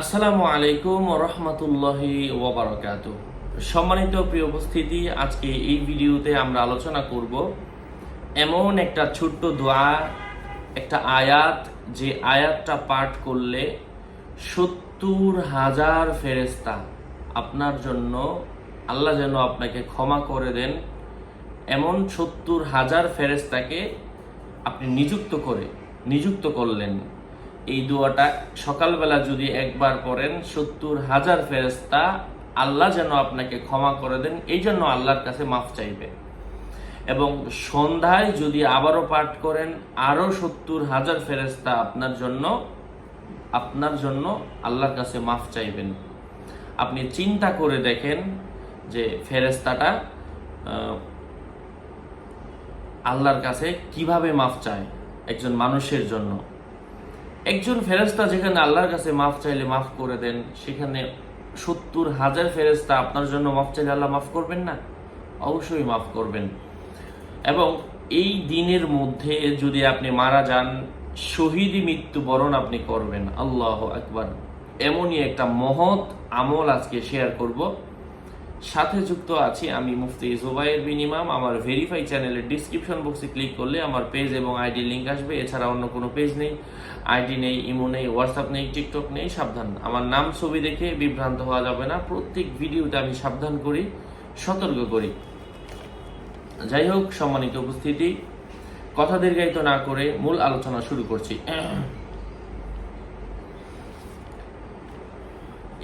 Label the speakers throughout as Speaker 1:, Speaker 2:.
Speaker 1: আসসালামু আলাইকুম রহমতুল্লাহি ওবরাকাত সম্মানিত প্রিয় উপস্থিতি, আজকে এই ভিডিওতে আমরা আলোচনা করব এমন একটা ছোট্ট দোয়া, একটা আয়াত, যে আয়াতটা পাঠ করলে সত্তর হাজার ফেরেস্তা আপনার জন্য, আল্লাহ যেন আপনাকে ক্ষমা করে দেন। এমন সত্তর হাজার ফেরেস্তাকে আপনি নিযুক্ত করে, নিযুক্ত করলেন। এই দোয়াটা সকালবেলা যদি একবার করেন সত্তর হাজার ফেরেস্তা আল্লাহ যেন আপনাকে ক্ষমা করে দেন, এই জন্য আল্লাহর কাছে মাফ চাইবে। এবং সন্ধ্যায় যদি আবারও পাঠ করেন, আরও সত্তর হাজার ফেরেস্তা আপনার জন্য আপনার জন্য আল্লাহর কাছে মাফ চাইবেন। আপনি চিন্তা করে দেখেন যে ফেরেস্তাটা আল্লাহর কাছে কীভাবে মাফ চায় একজন মানুষের জন্য। একজন ফেরেস্তা যেখানে আল্লাহর কাছে মাফ চাইলে মাফ করে দেন, সেখানে সত্তর হাজার ফেরেস্তা আপনার জন্য মাফ চাইলে আল্লাহ মাফ করবেন না? অবশ্যই মাফ করবেন। এবং এই দিনের মধ্যে যদি আপনি মারা যান, শহীদি মৃত্যুবরণ আপনি করবেন। আল্লাহ আকবার। এমনই একটা মহৎ আমল আজকে শেয়ার করব। সাথে যুক্ত আছি আমি মুফতি জুবাইর বিন ইমাম। আমার ভেরিফাই চ্যানেলের ডিসক্রিপশন বক্সে ক্লিক করলে আমার পেজ এবং আইডি লিঙ্ক আসবে। এছাড়া অন্য কোনো পেজ নেই। আইডি নেই ইমো নেই হোয়াটসঅ্যাপ নেই টিকটক নেই, সাবধান। আমার নাম ছবি দেখে বিভ্রান্ত হওয়া যাবে না। প্রত্যেক ভিডিওতে আমি সাবধান করি, সতর্ক করি। যাই হোক, সম্মানিত উপস্থিতি। কথা দীর্ঘায়িত না করে মূল আলোচনা শুরু করছি।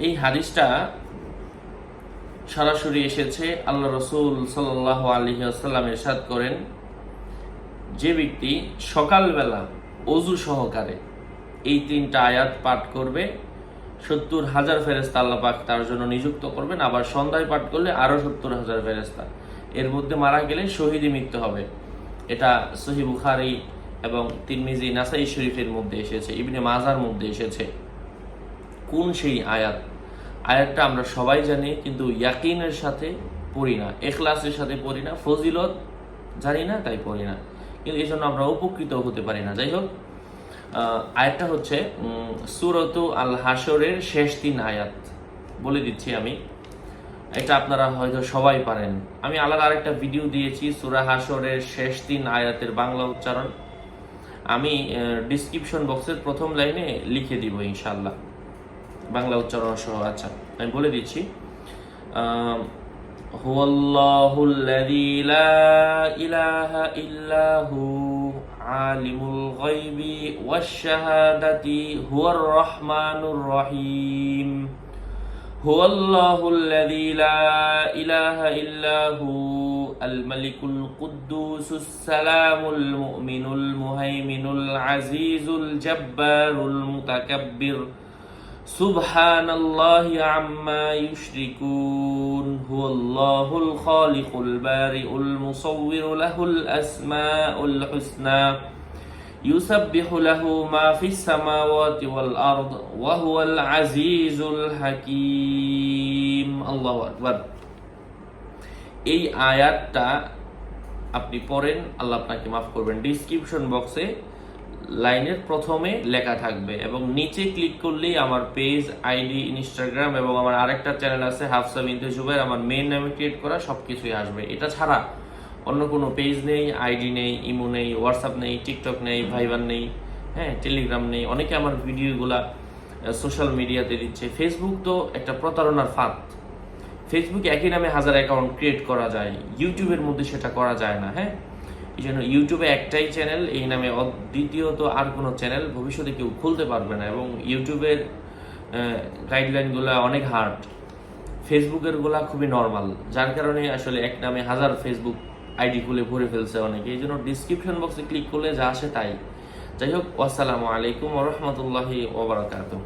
Speaker 1: এই হাদিসটা সরাসরি এসেছে আল্লাহ রসুল সাল্লাহ আলী আসাল্লাম এরশাদ করেন, যে ব্যক্তি সকালবেলা অজু সহকারে এই তিনটা আয়াত পাঠ করবে, সত্তর হাজার ফেরেস্তা আল্লাহ পাক তার জন্য নিযুক্ত করবেন, আবার সন্ধ্যায় পাঠ করলে আরও সত্তর হাজার ফেরেস্তা এর মধ্যে মারা গেলে শহীদই মৃত্যু হবে। এটা সহি বুখারি এবং তিরমিজি, নাসাই শরীফের মধ্যে এসেছে, ইবনে মাজার মধ্যে এসেছে। কোন সেই আয়াত? আয়াতটা আমরা সবাই জানি, কিন্তু ইয়াকিনের সাথে পড়ি না, এখলাসের সাথে পড়ি না, ফজিলত জানি না, তাই পড়ি না। কিন্তু এই জন্য আমরা উপকৃত হতে পারি না। যাই হোক আয়াতটা হচ্ছে সুরত আল হাসরের শেষ তিন আয়াত। বলে দিচ্ছি আমি। এটা আপনারা হয়তো সবাই পারেন। আমি আলাদা আরেকটা ভিডিও দিয়েছি, সুরা হাসরের শেষ তিন আয়াতের বাংলা উচ্চারণ। আমি ডিসক্রিপশন বক্সের প্রথম লাইনে লিখে দিব ইনশাল্লাহ বাংলা উচ্চারণ সহ আচ্ছা আমি বলে দিচ্ছি আম, هو الله الذي لا إله إلا هو عالم الغيب والشهادة هو الرحمن الرحيم هو الله الذي لا إله إلا هو الملك القدوس السلام المؤمن المهيمن العزيز الجبار المتكبر سبحان الله عما يشركون هو الله الخالق البارئ المصور له الأسماء الحسنى يسبح له ما في السماوات والأرض وهو العزيز الحكيم الله أكبر এই আয়াতটা আপনি পড়েন আল্লাহ আপনাকে মাফ করবেন ডিসক্রিপশন বক্সে লাইনের প্রথমে লেখা থাকবে এবং নিচে ক্লিক করলেই আমার পেজ আইডি ইনস্টাগ্রাম এবং আমার আরেকটা চ্যানেল আছে হাফসা বিনতে জুবাইর আমার মেন নামে ক্রিয়েট করা সব কিছুই আসবে। এটা ছাড়া অন্য কোনো পেজ নেই আইডি নেই ইমো নেই হোয়াটসঅ্যাপ নেই টিকটক নেই ভাইবার নেই হ্যাঁ টেলিগ্রাম নেই। অনেকে আমার ভিডিওগুলা সোশ্যাল মিডিয়াতে দিচ্ছে। ফেসবুক তো একটা প্রতারণার ফাঁদ। ফেসবুকে একই নামে হাজার অ্যাকাউন্ট ক্রিয়েট করা যায়। ইউটিউবের মধ্যে সেটা করা যায় না হ্যাঁ? এই জন্য ইউটিউবে একটাই চ্যানেল এই নামে দ্বিতীয়ত আর কোনো চ্যানেল ভবিষ্যতে কেউ খুলতে পারবে না এবং ইউটিউবের গাইডলাইনগুলো অনেক হার্ড ফেসবুকেরগুলা খুবই নর্মাল যার কারণে আসলে এক নামে হাজার ফেসবুক আইডি খুলে ভরে ফেলছে অনেকে। এই জন্য ডিসক্রিপশন বক্সে ক্লিক করলে যা আসে তাই। যাই হোক, আসসালামু আলাইকুম রহমতুল্লাহি ওবরাকাতুহ